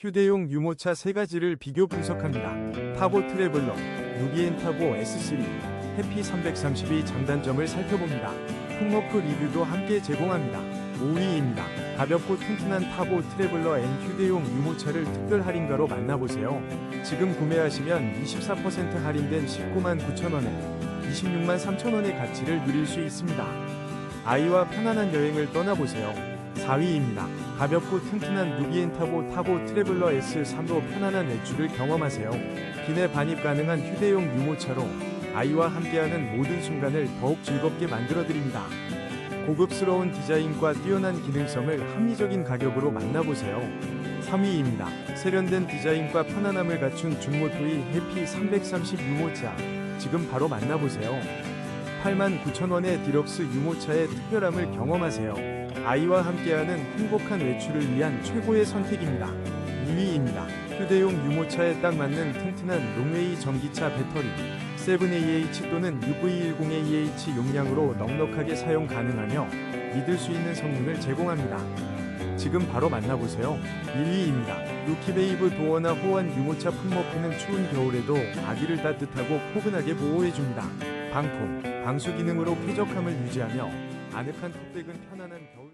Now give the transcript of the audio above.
휴대용 유모차 세 가지를 비교 분석합니다. 타보 트래블러, 누비엔 타보 S3, 해피 330의 장단점을 살펴봅니다. 풍머프 리뷰도 함께 제공합니다. 5위입니다. 가볍고 튼튼한 타보 트래블러 N 휴대용 유모차를 특별 할인가로 만나보세요. 지금 구매하시면 24% 할인된 19만 9천원에 26만 3천원의 가치를 누릴 수 있습니다. 아이와 편안한 여행을 떠나보세요. 4위입니다. 가볍고 튼튼한 누비엔 타보 타보 트래블러 S3로 편안한 외출을 경험하세요. 기내 반입 가능한 휴대용 유모차로 아이와 함께하는 모든 순간을 더욱 즐겁게 만들어드립니다. 고급스러운 디자인과 뛰어난 기능성을 합리적인 가격으로 만나보세요. 3위입니다. 세련된 디자인과 편안함을 갖춘 중모토이 해피 330 유모차. 지금 바로 만나보세요. 89,000원의 디럭스 유모차의 특별함을 경험하세요. 아이와 함께하는 행복한 외출을 위한 최고의 선택입니다. 2위입니다. 휴대용 유모차에 딱 맞는 튼튼한 롱웨이 전기차 배터리 7AH 또는 UV10AH 용량으로 넉넉하게 사용 가능하며 믿을 수 있는 성능을 제공합니다. 지금 바로 만나보세요. 1위입니다. 루키베이브 도어나 호환 유모차 품머프는 추운 겨울에도 아기를 따뜻하고 포근하게 보호해줍니다. 방풍, 방수 기능으로 쾌적함을 유지하며 아늑한 톱백은 편안한 겨울